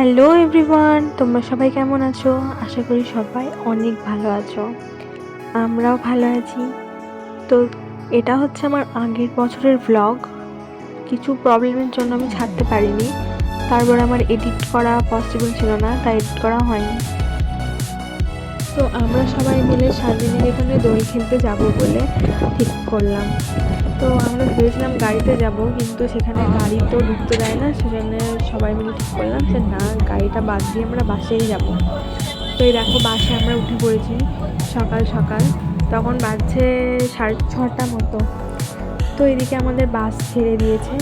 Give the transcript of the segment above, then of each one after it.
Hello everyone, তোমরা সবাই কেমন আছো? আশা করি সবাই অনেক ভালো আছো। আমরাও ভালো আছি। তো এটা হচ্ছে আমার আগের বছরের ব্লগ কিছু প্রবলেমের জন্য আমি ছাড়তে পারিনি। তারপর আমার এডিট করা পসিবল ছিল না, তাই এডিট করা হয়নি। তো আমরা সবাই মিলে শান্তিনিকেতনে দড়ি খেলতে যাব বলে ঠিক করলাম। তো আমরা ভেবেছিলাম গাড়িতে যাব, কিন্তু সেখানে গাড়ি তো ঢুকতে দেয় না, সেজন্য সবাই মিলে ঠিক করলাম যে না, গাড়িটা বাদ দিয়ে আমরা বাসেই যাব। তো এই দেখো বাসে আমরা উঠে পড়েছি সকাল সকাল, তখন বাজছে সাড়ে ছটা মতো। তো এদিকে আমাদের বাস ছেড়ে দিয়েছে।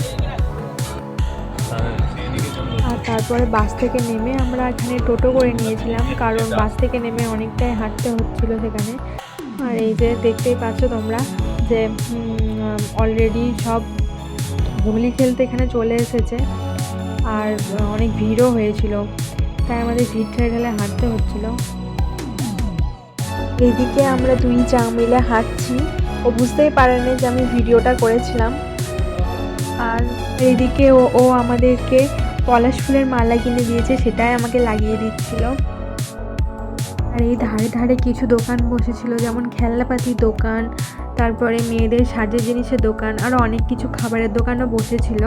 তারপরে বাস থেকে নেমে আমরা এখানে টোটো করে নিয়েছিলাম, কারণ বাস থেকে নেমে অনেকটাই হাঁটতে হচ্ছিল সেখানে। আর এই যে দেখতেই পাচ্ছ তোমরা যে অলরেডি সব হোলি খেলতে এখানে চলে এসেছে, আর অনেক ভিড়ও হয়েছিল। তাই আমাদের ভিড় ঠেলে ঠেলে হাঁটতে হচ্ছিল। এইদিকে আমরা দুই চা মিলে হাঁটছি। ও বুঝতেই পারেনি যে আমি ভিডিওটা করেছিলাম। আর এইদিকে ও ও আমাদেরকে পলাশ ফুলের মালা কিনে দিয়েছে, সেটাই আমাকে লাগিয়ে দিচ্ছিল। আর এই ধারে ধারে কিছু দোকান বসেছিল, যেমন খেলনাপাতির দোকান, তারপরে মেয়েদের সাজের জিনিসের দোকান, আর অনেক কিছু খাবারের দোকানও বসেছিল।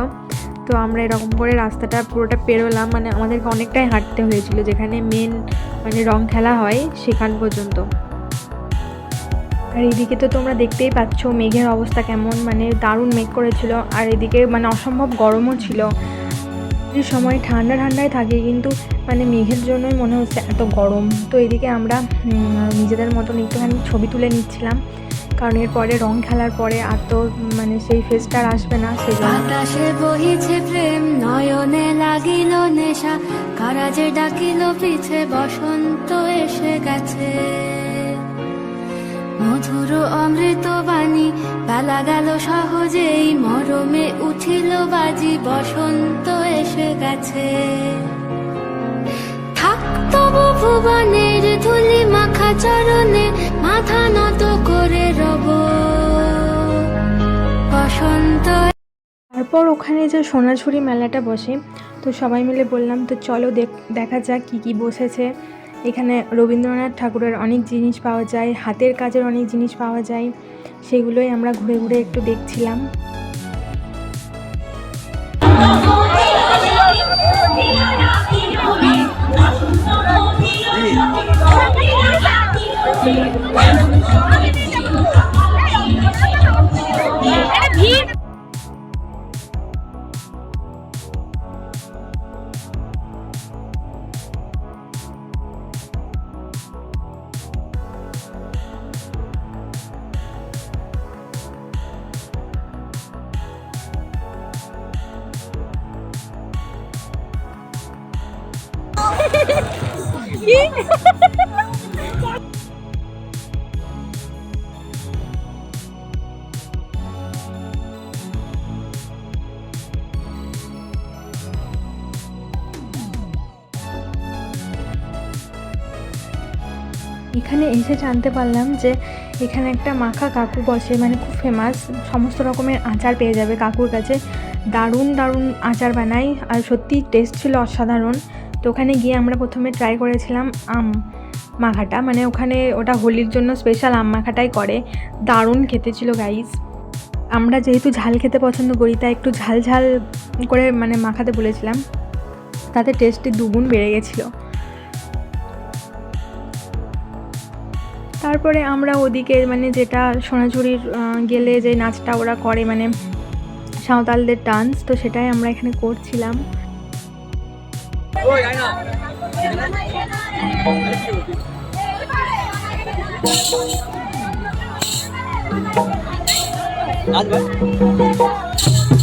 তো আমরা এরকম করে রাস্তাটা পুরোটা পেরোলাম মানে আমাদেরকে অনেকটাই হাঁটতে হয়েছিল, যেখানে মেন মানে রং খেলা হয় সেখান পর্যন্ত। আর এদিকে তো তোমরা দেখতেই পাচ্ছ, মেঘের অবস্থা কেমন মানে দারুণ মেঘ করেছিল, আর এদিকে মানে অসম্ভব গরমও ছিল। এই সময় ঠান্ডা ঠান্ডায় থাকে, কিন্তু মানে মেঘের জন্যই মনে হচ্ছে এত গরম। তো এদিকে আমরা নিজেদের মতন একটুখানি ছবি তুলে নিচ্ছিলাম। কারণ এরপরে রং খেলার পরে আর তো মানে সেই আর আসবে না, সেই বাতাসে বহিছে প্রেম, নয়নে লাগিল নেশা। কারাজে ডাকিল, পিছে বসন্ত এসে গেছে। মধুর অমৃত বাণী, বেলা গেল সহজেই মরমে উঠিল বাজি, বসন্ত এসে গেছে। থাক ভুবনের ধুলি মাখা চরণে, মাথা নত করে রব। বসন্ত তারপর ওখানে যে সোনাঝুরি মেলাটা বসে, তো সবাই মিলে বললাম, তো চলো দেখা যাক কী কী বসেছে। এখানে রবীন্দ্রনাথ ঠাকুরের অনেক জিনিস পাওয়া যায়, হাতের কাজের অনেক জিনিস পাওয়া যায়, সেগুলোই আমরা ঘুরে ঘুরে একটু দেখছিলাম। এখানে এসে জানতে পারলাম যে এখানে একটা মাখা কাকু বসে মানে খুব ফেমাস সমস্ত রকমের আচার পেয়ে যাবে কাকুর কাছে। দারুণ দারুণ আচার বানাই আর সত্যি টেস্ট ছিল অসাধারণ। তো ওখানে গিয়ে আমরা প্রথমে ট্রাই করেছিলাম আম মাখাটা। মানে ওখানে ওটা হোলির জন্য স্পেশাল আম মাখাটাই করে। দারুণ খেতে ছিল গাইস আমরা যেহেতু ঝাল খেতে পছন্দ করি, তাই একটু ঝাল ঝাল করে মানে মাখাতে বলেছিলাম। তাতে টেস্টটি দুগুণ বেড়ে গেছিল। তারপরে আমরা ওদিকে মানে যেটা সোনাঝুরির গেলে যে নাচটা ওরা করে মানে সাঁওতালদের ডান্স তো সেটাই আমরা এখানে করছিলাম। 我来都有类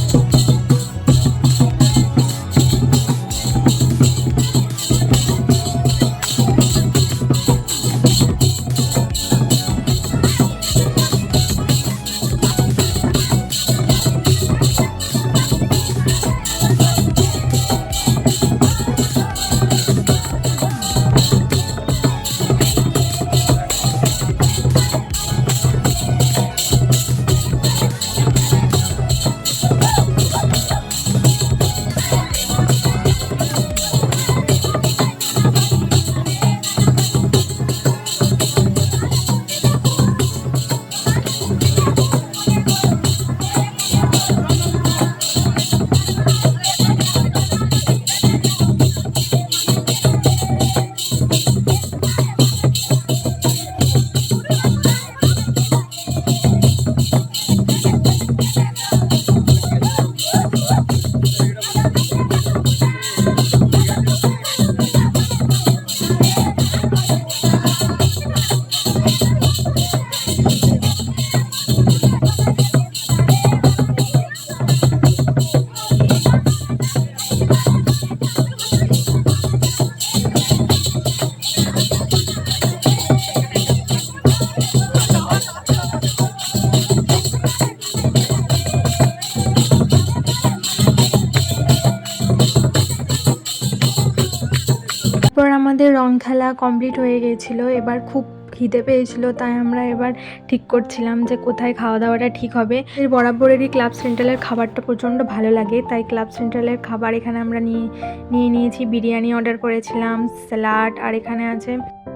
এরপর আমাদের রং খেলা কমপ্লিট হয়ে গিয়েছিল এবার খুব খিদে পেয়েছিল, তাই আমরা এবার ঠিক করছিলাম যে কোথায় খাওয়া দাওয়াটা ঠিক হবে। এর বরাবরেরই ক্লাব সেন্ট্রালের খাবারটা প্রচণ্ড ভালো লাগে, তাই ক্লাব সেন্ট্রালের খাবার এখানে আমরা নিয়ে নিয়ে নিয়েছি। বিরিয়ানি অর্ডার করেছিলাম স্যালাড আর এখানে আছে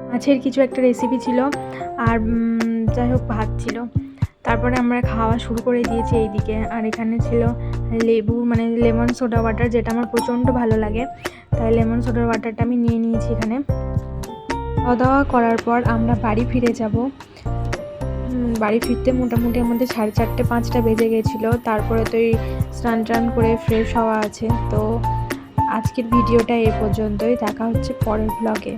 মাছের কিছু একটা রেসিপি ছিল, আর যাই হোক, ভাত ছিল। তারপরে আমরা খাওয়া শুরু করে দিয়েছি এইদিকে। আর এখানে ছিল লেবু মানে লেমন সোডা ওয়াটার যেটা আমার প্রচণ্ড ভালো লাগে, তাই লেমন সোডার ওয়াটারটা আমি নিয়ে নিয়েছি এখানে। খাওয়া দাওয়া করার পর আমরা বাড়ি ফিরে যাব। বাড়ি ফিরতে মোটামুটি আমাদের সাড়ে চারটে, পাঁচটা বেজে গেছিল। তারপরে তো এই স্নান টান করে ফ্রেশ হওয়া আছে। তো আজকের ভিডিওটা এ পর্যন্তই। দেখা হচ্ছে পরের ব্লগে